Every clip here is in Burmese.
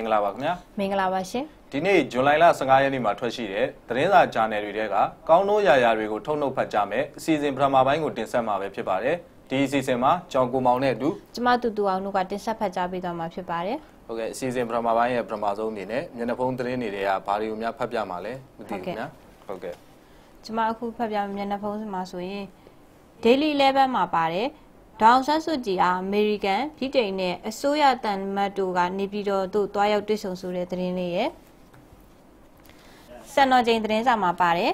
မင်္ဂလာပါခင်ဗျာမင်္ဂလာပါရှင်ဒီနေ့ဇွန်လ15ရက်နေ့မှာထွက်ရှိတဲ့သတင်းစာဂျာနယ်တွေထဲကကောင်းသောရာရာတွေကိုထုတ်နှုတ်ဖတ်ကြမယ်အစီအစဉ်ပထမပိုင်းကိုတင်ဆက်မှာပဲဖြစ်ပါတယ်ဒီအစီအစဉ်မှာကြောင်ကိုမောင်နဲ့အတူကျမတူတူအောင်တို့ကတင်ဆက်ဖတ်ကြားပေးသွားမှာဖြစ်ပါတယ်ဟုတ်ကဲ့အစီအစဉ်ပထမပိုင်းရဲ့ပထမဆုံးအနေနဲ့မျက်နှာဖုံးသတင်းတွေကဘာတွေကိုများဖတ်ပြမှာလဲမသိဘူးခင်ဗျာဟုတ်ကဲ့ကျမအခုဖတ်ပြမျက်နှာဖုံးမှာဆိုရင် Daily Level မှာပါတယ် ဒေါအောင်ဆန်းစုကြည်အားအမေရိကန်ပြည်တိန်နဲ့အစိုးရတန်မတ်တို့ကနေပြည်တော်သို့တွားရောက်တွေ့ဆုံဆိုတဲ့သတင်းလေးရဲ့စံတော်ချိန်သတင်းစာမှာပါတယ်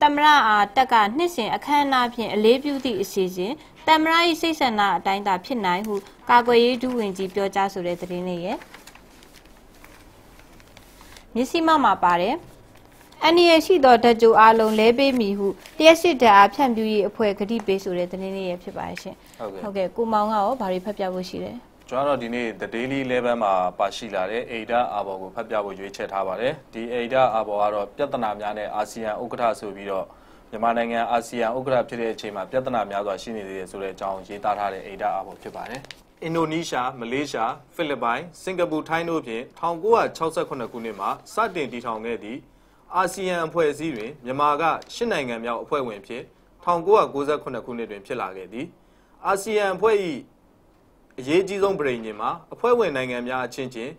တမရအားတက်ကနှစ်စဉ်အခမ်းအနားဖြင့်အလေးပြုသည့်အစီအစဉ်တမရ၏စိတ်ဆန္ဒအတိုင်းသာဖြစ်နိုင်ဟုကာကွယ်ရေးဒုဝန်ကြီးပြောကြားဆိုတဲ့သတင်းလေးရဲ့မြစီမမှာပါတယ် အန်ဒီရရှိသောဓာတ်ကြိုအားလုံးလဲပေးမိဟုတရက်စစ်ဓာတ်အားဖြန့်ဖြူးရေးအဖွဲ့ဂတိပေးဆိုတဲ့သတင်းလေးရဖြစ်ပါရှင်ဟုတ်ကဲ့ဟုတ်ကဲ့ကိုမောင်ကရောဘာတွေဖတ်ပြဖို့ရှိလဲကျွန်တော်တို့ဒီနေ့ The Daily Level မှာပါရှိလာတဲ့ AIDA အာဘော်ကိုဖတ်ပြဖို့ရွေးချယ်ထားပါတယ်ဒီ AIDA အာဘော်ကတော့ပြဿနာများနဲ့အာဆီယံဥက္ကဋ္ဌဆိုပြီးတော့မြန်မာနိုင်ငံအာဆီယံဥက္ကဋ္ဌဖြစ်တဲ့အချိန်မှာပြဿနာများစွာရှိနေသေးတယ်ဆိုတဲ့အကြောင်းရေးသားထားတဲ့ AIDA အာဘော်ဖြစ်ပါတယ်အင်ဒိုနီးရှားမလေးရှားဖိလစ်ပိုင်စင်ကာပူထိုင်းတို့ဖြင့်1968ခုနှစ်မှာစတင်တည်ထောင်ခဲ့သည့် အာဆီယံအဖွဲ့အစည်းတွင်မြန်မာက၈နိုင်ငံမြောက်အဖွဲ့ဝင်ဖြစ်1998ခုနှစ်တွင်ဖြစ်လာခဲ့သည်အာဆီယံအဖွဲ့၏အရေးကြီးဆုံးပြည်ညင်မှာအဖွဲ့ဝင်နိုင်ငံများအချင်းချင်း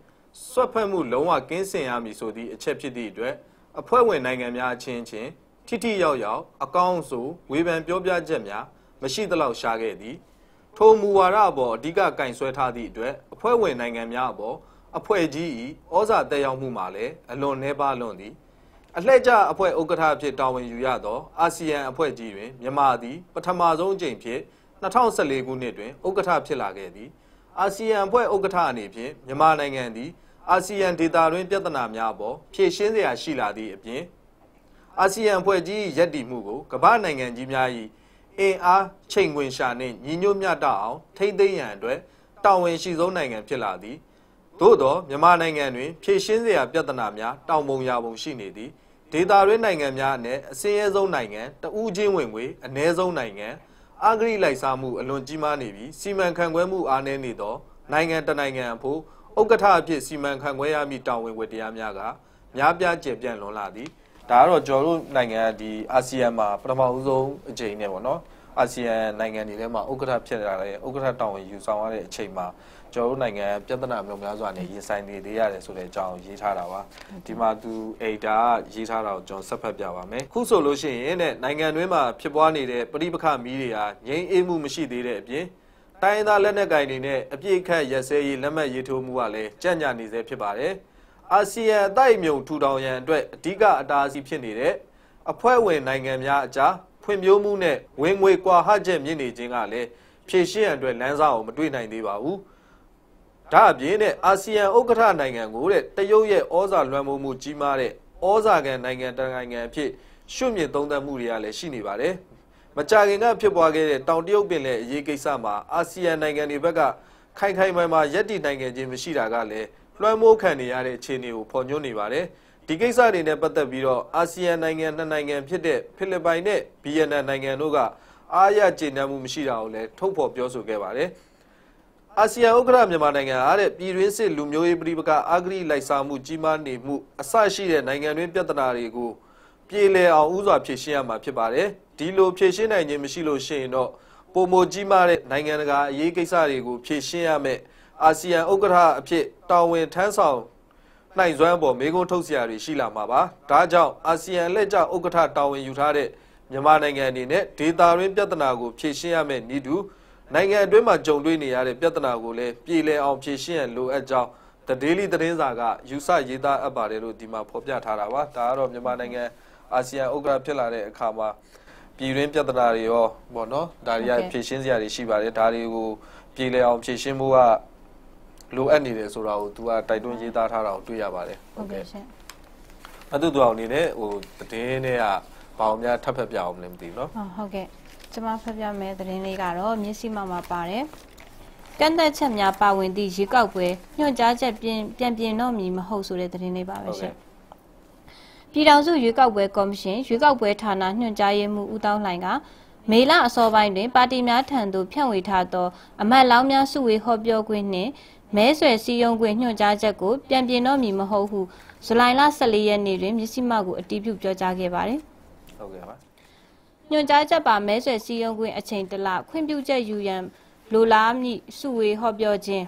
ဆွတ်ဖက်မှုလုံးဝကင်းစင်ရမည်ဆိုသည့်အချက်ဖြစ်သည့်အတွက်အဖွဲ့ဝင်နိုင်ငံများအချင်းချင်းထိထိရောက်ရောက်အကောင်းဆိုဝေဖန်ပြောပြချက်များမရှိသလောက်ရှားခဲ့သည်ထိုမူဝါဒအပေါ်အဓိကကင်ဆွဲထားသည့်အတွက်အဖွဲ့ဝင်နိုင်ငံများအပေါ်အဖွဲ့ကြီး၏ဩဇာတက်ရောက်မှုမှာလည်းအလွန်နှဲပါလွန်သည် အလှည့်ကျအဖွဲ့ဥက္ကဋ္ဌအဖြစ်တာဝန်ယူရသောအာဆီယံအဖွဲ့ကြီးတွင်မြန်မာသည်ပထမဆုံးအကြိမ်ဖြင့်2014ခုနှစ်တွင်ဥက္ကဋ္ဌဖြစ်လာခဲ့သည်အာဆီယံအဖွဲ့ဥက္ကဋ္ဌအနေဖြင့်မြန်မာနိုင်ငံသည်အာဆီယံဒေသတွင်ပြဿနာများအပေါ်ဖြေရှင်းစရာရှိလာသည့်အပြင်အာဆီယံအဖွဲ့ကြီး၏ရည်တည်မှုကိုကမ္ဘာနိုင်ငံကြီးများ၏အင်အားချိန်ခွင်ရှာနှင့်ညီညွတ်မျှတအောင်ထိမ့်သိမ်းရန်အတွက်တာဝန်ရှိဆုံးနိုင်ငံဖြစ်လာသည် သို့သောမြန်မာနိုင်ငံတွင်ဖြည့်ရှင်းစရာပြဿနာများတောင်ပုံရာပုံရှိနေသည်ဒေတာတွင်းနိုင်ငံများအနက်အစင်းရဲဆုံးနိုင်ငံတဦးချင်းဝင်ငွေအ ਨੇ ဆုံးနိုင်ငံအဂရိလိုက်စားမှုအလွန်ကြီးမားနေပြီးစီမံခန့်ခွဲမှုအားနည်းနေသောနိုင်ငံတစ်နိုင်ငံအဖို့ဥက္ကဋ္ဌအဖြစ်စီမံခန့်ခွဲရမည့်တာဝန်ဝတ္တရားများကများပြားကျယ်ပြန့်လွန်လာသည်ဒါကတော့ကျွန်တော်တို့နိုင်ငံဒီအာဆီယံမှာပထမဦးဆုံးအကြိမ်နဲ့ပေါ့နော်အာဆီယံနိုင်ငံတွေထဲမှာဥက္ကဋ္ဌဖြစ်လာတဲ့ဥက္ကဋ္ဌတာဝန်ယူဆောင်ရတဲ့အချိန်မှာ ကျွန်တော်တို့နိုင်ငံပြဿနာမျိုးများစွာနဲ့ရင်ဆိုင်နေသေးရတယ်ဆိုတဲ့အကြောင်းရေးထားတာပါဒီမှာသူအိဒါရေးထားတာကိုကျွန်တော်ဆက်ဖတ်ပြပါမယ်ခုဆိုလို့ရှိရင်တဲ့နိုင်ငံတွင်းမှာဖြစ်ပွားနေတဲ့ပဋိပက္ခမီးတွေဟာငြိမ်းအေးမှုမရှိသေးတဲ့အပြင်တိုင်းရင်းသားလက်နက်ကိုင်တွေနဲ့အပြည့်အခတ်ရက်စဲရေးလက်မှတ်ရေးထိုးမှုကလည်းကြံ့ကြာနေစေဖြစ်ပါတယ်အာဆီယံအတိုက်အမြုံထူထောင်ရန်အတွက်အဓိကအတားအဆီးဖြစ်နေတဲ့အဖွဲ့ဝင်နိုင်ငံများအကြားဖွံ့ဖြိုးမှုနဲ့ဝင်ငွေကွာဟချက်မြင့်နေခြင်းကလည်းဖြည့်ရှင်းရန်အတွက်လမ်းစာကိုမတွေ့နိုင်သေးပါဘူး ဒါအပြင်တဲ့အာဆီယံဥက္ကဋ္ဌနိုင်ငံကိုတဲ့တရုတ်ရဲ့ဩဇာလွှမ်းမိုးမှုကြီးမားတဲ့ဩဇာကန်နိုင်ငံတန်နိုင်ငံအဖြစ်ရှုမြင့်သုံးသပ်မှုတွေကလည်းရှိနေပါတယ်။မကြာခင်ကဖြစ်ပွားခဲ့တဲ့တောင်တရုတ်ပင်လယ်အရေးကိစ္စမှာအာဆီယံနိုင်ငံတွေဘက်ကခိုင်ခိုင်မာမာယက်တီနိုင်ငံချင်းမရှိတာကလည်းလွှမ်းမိုးခံနေရတဲ့အခြေအနေကိုဖော်ညွှန်းနေပါတယ်။ဒီကိစ္စတွေနဲ့ပတ်သက်ပြီးတော့အာဆီယံနိုင်ငံနှစ်နိုင်ငံဖြစ်တဲ့ဖိလစ်ပိုင်နဲ့ဗီယက်နမ်နိုင်ငံတို့ကအားရကျေနပ်မှုမရှိတာကိုလည်းထုတ်ဖော်ပြောဆိုခဲ့ပါတယ်။ အာဆီယံဥက္ကဋ္ဌမြန်မာနိုင်ငံအားတဲ့ပြည်တွင်းစစ်လူမျိုးရေးပြည်ပကအဂရိလိုက်စားမှုကြီးမားနေမှုအဆရှိတဲ့နိုင်ငံတွင်းပြဿနာတွေကိုပြည်လည်အောင်ဥစွာဖြေရှင်းရမှာဖြစ်ပါတယ်ဒီလိုဖြေရှင်းနိုင်ခြင်းမရှိလို့ရှိရင်တော့ပုံမကြီးမားတဲ့နိုင်ငံတကာအရေးကိစ္စတွေကိုဖြေရှင်းရမယ်အာဆီယံဥက္ကဋ္ဌအဖြစ်တာဝန်ထမ်းဆောင်နိုင်စွမ်းပေါ်မေကုန်းထုတ်စရာတွေရှိလာမှာပါဒါကြောင့်အာဆီယံလက်ကျဥက္ကဋ္ဌတာဝန်ယူထားတဲ့မြန်မာနိုင်ငံအနေနဲ့ဒေတာရင်းပြဿနာကိုဖြေရှင်းရမယ်ဤသူ နိုင်ငံအတွင်းမှာကြုံတွေ့နေရတဲ့ပြဿနာကိုလည်းပြည်လည်အောင်ဖြေရှင်းရန်လိုအပ်ကြောင်း The Daily သတင်းစာကယူဆရေးသားအပ်ပါတယ်လို့ဒီမှာဖော်ပြထားတာပါဒါကတော့မြန်မာနိုင်ငံအာဆီယံဥက္ကဋ္ဌဖြစ်လာတဲ့အခါမှာပြည်တွင်းပြဿနာတွေရောပေါ့နော်ဒါတွေကဖြေရှင်းစရာတွေရှိပါတယ်ဒါတွေကိုပြည်လည်အောင်ဖြေရှင်းဖို့ကလိုအပ်နေတယ်ဆိုတာကိုသူကတိုက်တွန်းရေးသားထားတာကိုတွေ့ရပါတယ် ဟုတ်ကဲ့ရှင် အတူတူအောင်အနေနဲ့ဟိုသတင်းတွေကဘာအောင်များထပ်ဖက်ပြအောင်မလဲမသိဘူးเนาะ ဟုတ်ဟုတ် ကဲ့ကျမဖတ်ပြမယ့်သတင်းလေးကတော့မျက်စိမှမှာပါတယ်ကန့်သက်ချက်များပါဝင်သည့်ရေကောက်ပွဲညွှန်ကြားချက်ပြင်ပြန်ပြင်တော့မည်မဟုတ်ဆိုတဲ့သတင်းလေးပါပဲရှင်ပြည်ထောင်စုရွေးကောက်ပွဲကော်မရှင်ရွေးကောက်ပွဲဌာနညွှန်ကြားရေးမှူးဦးတောင်းလှိုင်ကမေလအစောပိုင်းတွင်ပါတီများထံသို့ဖြန့်ဝေထားသောအမတ်လောင်းများစုဝေးဟောပြောခွင့်နှင့်မဲဆွယ်စီယုံခွင့်ညွှန်ကြားချက်ကိုပြန်ပြင်တော့မည်မဟုတ်ဟုဇူလိုင်လ14ရက်နေ့တွင်မြစ်စီမကိုအတည်ပြုပြောကြားခဲ့ပါတယ်ဟုတ်ကဲ့ပါ ညွှန်ကြားချက်ပါမဲဆွယ်စီယုံခွင့်အချိန်တလခွင့်ပြုချက်ယူရန်လိုလားမည့်စုဝေဟောပြောခြင်း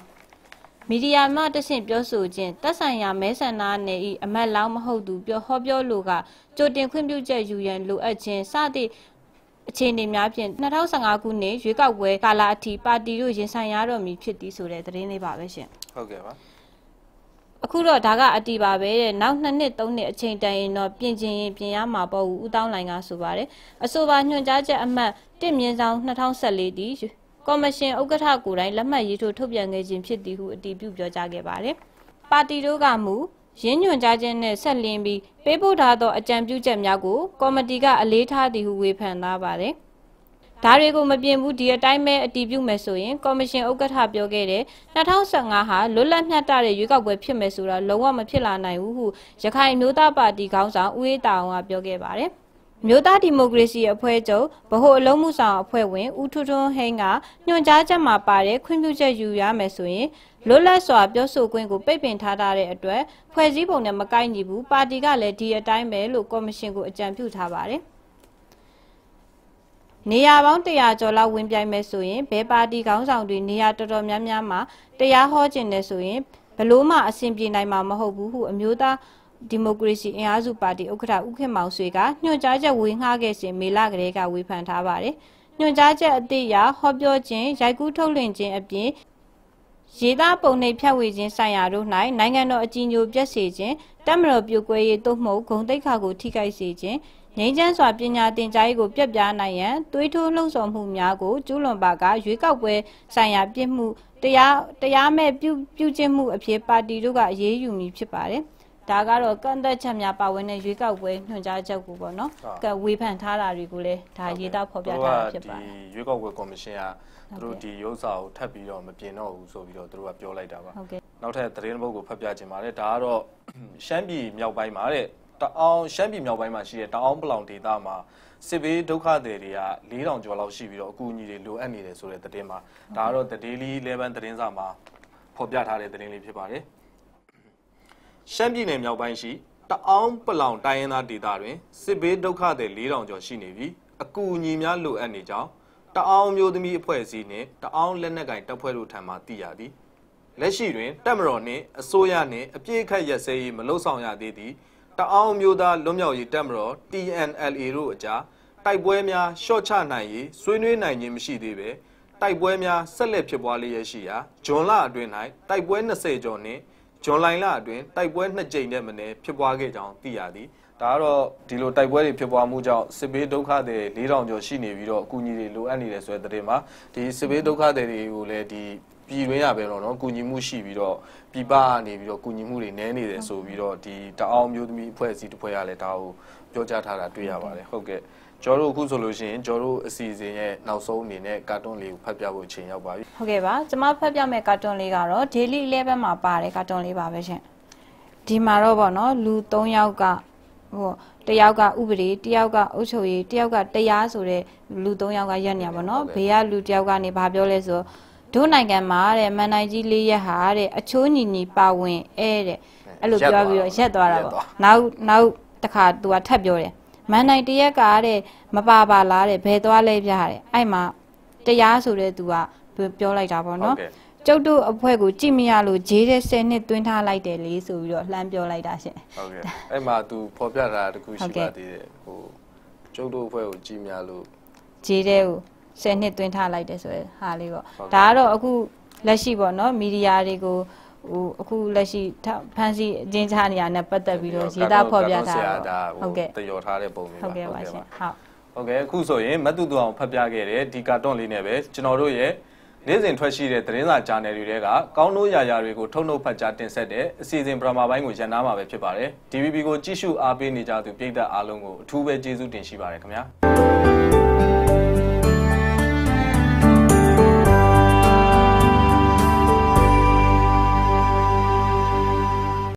မီဒီယာမှတဆင့်ပြောဆိုခြင်းတက်ဆိုင်ရာမဲဆန္ဒနယ်၏အမတ်လောင်းမဟုတ်သူပြောဟောပြောလိုကကြိုတင်ခွင့်ပြုချက်ယူရန်လိုအပ်ခြင်းစသည့်အခြေအနေများဖြင့်2015ခုနှစ်ရွေးကောက်ပွဲကာလအထိပါတီတို့ရင်ဆိုင်ရတော့မည်ဖြစ်သည်ဆိုတဲ့သတင်းလေးပါပဲရှင်ဟုတ်ကဲ့ပါ အခုတော့ဒါကအတီပါပဲတဲ့နောက်နှစ်နှစ်သုံးနှစ်အချိန်တန်ရင်တော့ပြင်ကျင်ရင်ပြင်ရမှာပေါ့ဦးဦးတောင်းလိုင်ကဆိုပါတယ်အဆိုပါညွှန်ကြားချက်အမှတ်1မြင်းဆောင်2014တည်ကော်မရှင်ဥက္ကဋ္ဌကိုယ်တိုင်လက်မှတ်ရေးထိုးထုတ်ပြန်ခဲ့ခြင်းဖြစ်သည်ဟုအတည်ပြုပြောကြားခဲ့ပါတယ်ပါတီတို့ကမူရင်းညွှန်ကြားခြင်းနဲ့ဆက်လင်းပြီးပေးပို့ထားသောအကြံပြုချက်များကိုကော်မတီကအလေးထားသည်ဟုဝေဖန်သားပါတယ် ဒါတွေကိုမပြင်ဘူးဒီအတိုင်းပဲအတည်ပြုမယ်ဆိုရင်ကော်မရှင်ဥက္ကဋ္ဌပြောခဲ့တဲ့2015ဟာလွတ်လပ်မျှတတဲ့ရွေးကောက်ပွဲဖြစ်မယ်ဆိုတာလုံးဝမဖြစ်လာနိုင်ဘူးဟုရခိုင်မျိုးသားပါတီခေါင်းဆောင်ဦးအေးတာအောင်ကပြောခဲ့ပါတယ်။မျိုးသားဒီမိုကရေစီအဖွဲ့ချုပ်ဗဟိုအလုံးမှုဆောင်အဖွဲ့ဝင်ဦးထွန်းထွန်းဟိန်းကညွှန်ကြားချက်မှာပါတဲ့ခွင့်ပြုချက်ယူရမယ်ဆိုရင်လွတ်လပ်စွာပြောဆိုခွင့်ကိုပိတ်ပင်ထားတဲ့အတွက်ဖွဲ့စည်းပုံနဲ့မကိုက်ညီဘူးပါတီကလည်းဒီအတိုင်းပဲလို့ကော်မရှင်ကိုအကြံပြုထားပါတယ်။ နေရာပေါင်း100ကျော်လောက်ဝင်ပြိုင်မယ်ဆိုရင်ဘယ်ပါတီခေါင်းဆောင်တွေနေရာတော်တော်များများမှာတရားဟောခြင်းနဲ့ဆိုရင်ဘလို့မှအဆင်ပြေနိုင်မှာမဟုတ်ဘူးဟုအမျိုးသားဒီမိုကရေစီအင်အားစုပါတီဥက္ကဋ္ဌဦးခင်မောင်ဆွေကညွှန်ကြားချက်ဝေငှခဲ့စဉ်မေလကလေးကဝေဖန်ထားပါတယ်။ညွှန်ကြားချက်အသည့်အရဟောပြောခြင်းရိုက်ကူးထုတ်လွှင့်ခြင်းအပြင်ရေသားပုံနှိပ်ဖြတ်ဝေခြင်းဆိုင်ရာတို့၌နိုင်ငံတော်အကြီးအကျယ်ပြည့်စေခြင်းတက်မတော်ပြိုကွဲရေးသို့မဟုတ်ဂုံတိတ်ခါကိုထိခိုက်စေခြင်း ငိမ့်ချမ်းစွာပညာသင်ကြားရေးကိုပြက်ပြားနိုင်ရန်သွေးထိုးလှုံ့ဆော်မှုများကိုကျူးလွန်ပါကရွေးကောက်ပွဲဆိုင်ရာပြစ်မှုတရားတရားမဲ့ပြုပြုကျင့်မှုအဖြစ်ပါတီတို့ကအရေးယူမည်ဖြစ်ပါတယ်။ဒါကတော့ကန့်သက်ချက်များပါဝင်တဲ့ရွေးကောက်ပွဲညွှန်ကြားချက်ကိုပေါ့နော်။ကဝေဖန်ထားတာတွေကိုလည်းဒါရေးသားဖော်ပြထားတာဖြစ်ပါတယ်ဒီရွေးကောက်ပွဲကော်မရှင်ကသူတို့ဒီရုပ်စာကိုထပ်ပြီးတော့မပြင်တော့ဘူးဆိုပြီးတော့သူတို့ကပြောလိုက်တာပါ။ဟုတ်ကဲ့နောက်ထပ်သတင်းတစ်ပုဒ်ကိုဖတ်ပြခြင်းပါတယ်ဒါကတော့ရှမ်းပြည်မြောက်ပိုင်းမှာတဲ့ တအောင်ရှမ်းပြည်မြောက်ပိုင်းမှာရှိတဲ့တအောင်ပလောင်ဒေသမှာစစ်ဘေးဒုက္ခသည်တွေက4000ကျော်လောက်ရှိပြီးတော့အကူအညီတွေလိုအပ်နေတယ်ဆိုတဲ့သတင်းမှာဒါကတော့ The Daily 11သတင်းစာမှာဖော်ပြထားတဲ့သတင်းလေးဖြစ်ပါတယ်ရှမ်းပြည်နယ်မြောက်ပိုင်းရှိတအောင်ပလောင်တိုင်းရင်းသားဒေသတွင်စစ်ဘေးဒုက္ခသည်4000ကျော်ရှိနေပြီးအကူအညီများလိုအပ်နေကြောင်းတအောင်မျိုးသမီးအဖွဲ့အစည်းနှင့်တအောင်လက်နက်ကင်တပ်ဖွဲ့တို့ထံမှသိရသည်လက်ရှိတွင်တက်မတော်နှင့်အစိုးရနှင့်အပြည့်အခတ်ရက်စဲရေးမလုံဆောင်ရသေးသည့် တအောင်မျိုးသားလွတ်မြောက်ရေးတက်မတော် TNLA တို့အကြားတိုက်ပွဲများရှော့ချနိုင်ရေးဆွေးနွေးနိုင်ခြင်းမရှိသေးပဲတိုက်ပွဲများဆက်လက်ဖြစ်ပွားလျက်ရှိရာဂျွန်လအတွင်း၌တိုက်ပွဲ20ကျော်နှင့်ဂျွန်လိုင်လအတွင်းတိုက်ပွဲ2ကြိမ်နဲ့မနည်းဖြစ်ပွားခဲ့ကြောင်းသိရသည်ဒါကတော့ဒီလိုတိုက်ပွဲတွေဖြစ်ပွားမှုကြောင့်စစ်ဘေးဒုက္ခသည်4000ကျော်ရှိနေပြီးတော့အကူအညီတွေလိုအပ်နေတယ်ဆိုတဲ့သတင်းမှာဒီစစ်ဘေးဒုက္ခသည်တွေကိုလည်းဒီ ပြည်တွင်းရပဲတော့နော်ကုညီမှုရှိပြီးတော့ပြည်ပကနေပြီးတော့ကုညီမှုတွေနည်းနေတယ်ဆိုပြီးတော့ဒီတအောင်မျိုးသမီးအဖွဲ့အစည်းတစ်ဖွဲ့ကလည်းဒါကိုပြောကြားထားတာတွေ့ရပါတယ်ဟုတ်ကဲ့ကျော်တို့အခုဆိုလို့ရှိရင်ကျော်တို့အစီအစဉ်ရဲ့နောက်ဆုံးအနေနဲ့ကာတွန်းလေးကိုဖတ်ပြဖို့အချိန်ရောက်ပါပြီဟုတ်ကဲ့ပါကျွန်မဖတ်ပြမယ့်ကာတွန်းလေးကတော့ daily 11မှာပါတဲ့ကာတွန်းလေးပါပဲရှင်ဒီမှာတော့ဗောနော်လူ3ယောက်ကဟိုတယောက်ကဥပဒေတယောက်ကအုပ်ချုပ်ရေးတယောက်ကတရားဆိုတဲ့လူ3ယောက်ကရက်နေရပါတော့ဘေးကလူတယောက်ကနေဘာပြောလဲဆိုတို့ နိုင်ငံမှာတဲ့မန်နိုင်ကြီးလေးရက်ဟာတဲ့အချိုးညီညီပါဝင်အဲတဲ့အဲ့လိုပြောပြီးတော့ရက်သွားတာပေါ့နောက်နောက်တစ်ခါသူကထပ်ပြောတယ်မန်နိုင်တရက်ကတဲ့မပါပါလားတဲ့ဘယ်သွားလဲပြတဲ့အဲ့မှာတရားဆိုတဲ့သူကပြောလိုက်တာပေါ့ဟုတ်နော်ကဲ့ကျုပ်တို့အဖွဲ့ကိုကြည့်မရလို့ဂျေးတဲ့10နှစ်တွင်းထားလိုက်တယ်လေဆိုပြီးတော့လှမ်းပြောလိုက်တာရှင်ဟုတ်ကဲ့အဲ့မှာ तू ဖော်ပြတာတခုဟုရှိတ်ကဲ့ပါသေးတယ်ဟိုကျုပ်တို့အဖွဲ့ကိုကြည်များလို့ဂျေးတဲ့ကို 10နှစ်တွင်းထားလိုက်တယ်ဆိုရယ်ဟာလေးပေါ့ဟုတ်ကဲ့ဒါကတော့အခုလက်ရှိပေါ့နော်မီဒီယာတွေကိုဟိုအခုလက်ရှိထဖန်စီအကျဉ်းချနေရတဲ့ပတ်သက်ပြီးတော့ရေးသားဖော်ပြထားတာဒါပေါ့ဟုတ်ကဲ့တရော်ထားတဲ့ပုံမျိုးပါဟုတ်ကဲ့ပါရှင်ဟုတ်ဟုတ်ကဲ့အခုဆိုရင်မတ်တူတူအောင်ဖတ်ပြခဲ့တဲ့ဒီကာတွန်းလေးနဲ့ပဲကျွန်တော်တို့ရဲ့နေ့စဉ်ထွက်ရှိတဲ့သတင်းစာဂျာနယ်တွေတဲကကောင်းနိုးရာရာတွေကိုထုတ်နှုတ်ဖတ်ကြားတင်ဆက်တဲ့အစီအစဉ်ပရမာပိုင်းကိုရန်နာမှာပဲဖြစ်ပါတယ် DVB ကိုကြည့်ရှုအားပေးနေကြသူပြည်သက်အားလုံးကိုအထူးပဲကျေးဇူးတင်ရှိပါတယ်ခင်ဗျာ